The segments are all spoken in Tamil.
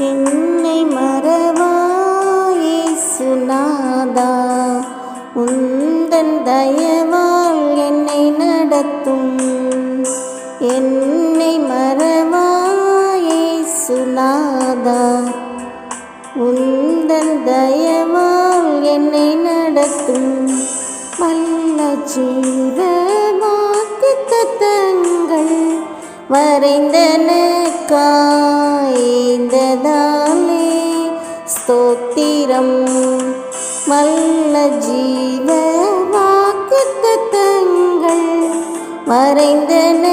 என்னை மறவாயேசுநாதா உந்தன் தயவால் என்னை நடத்தும். என்னை மறவாயேசுநாதா உந்தன் தயவால் என்னை நடத்தும். மல்ல ஜீவ வாக்கு தத்தங்கள் வரைந்தனக்கா? உள்ள ஜீவ வாக்கு தங்கள் மறைந்தன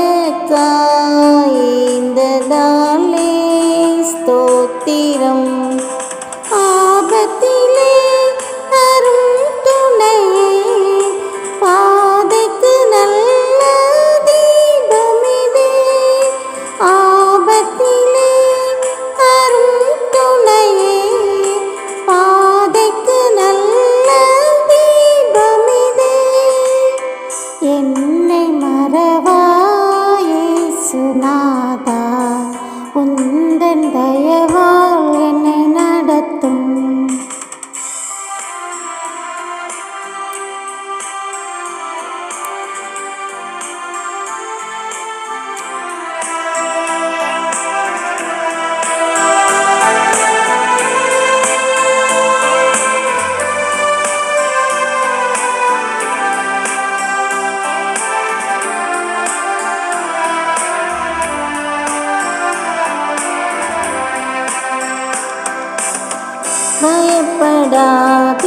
காய்ந்ததாலே ஸ்தோத்திரம். ഭയപ്പെടാതെ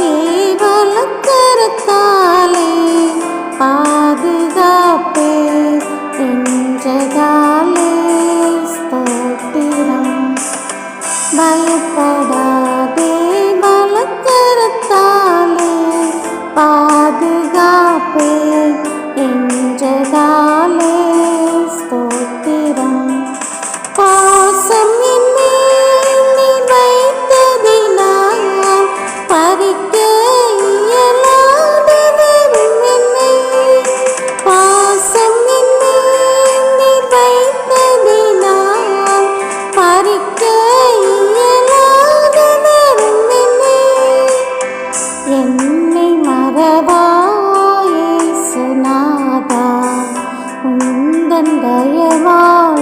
உந்தன் தயவால்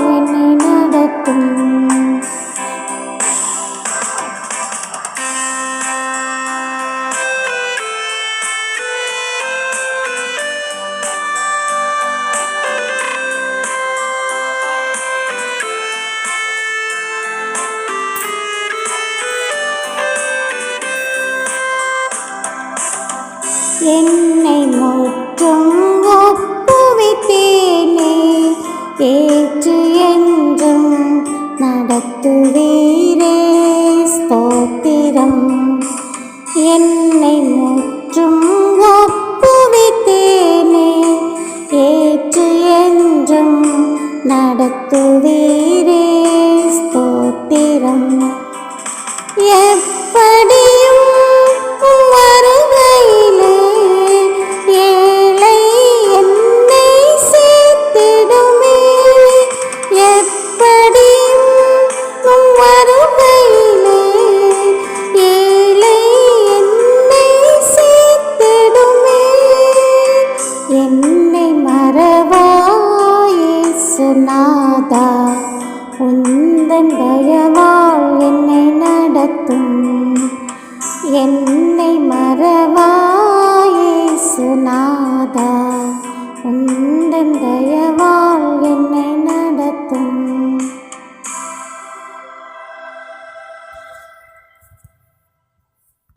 என் ஏற்று என்றும் நடத்துவீரே ஸ்தோத்திரம். என்னை முற்றும் ஒப்புவித்தேனே ஏற்று என்றும் நடத்துவீரே ஸ்தோத்திரம். என்னை மறவாயேசுநாதா உந்தன் தயவால் என்னை நடத்தும்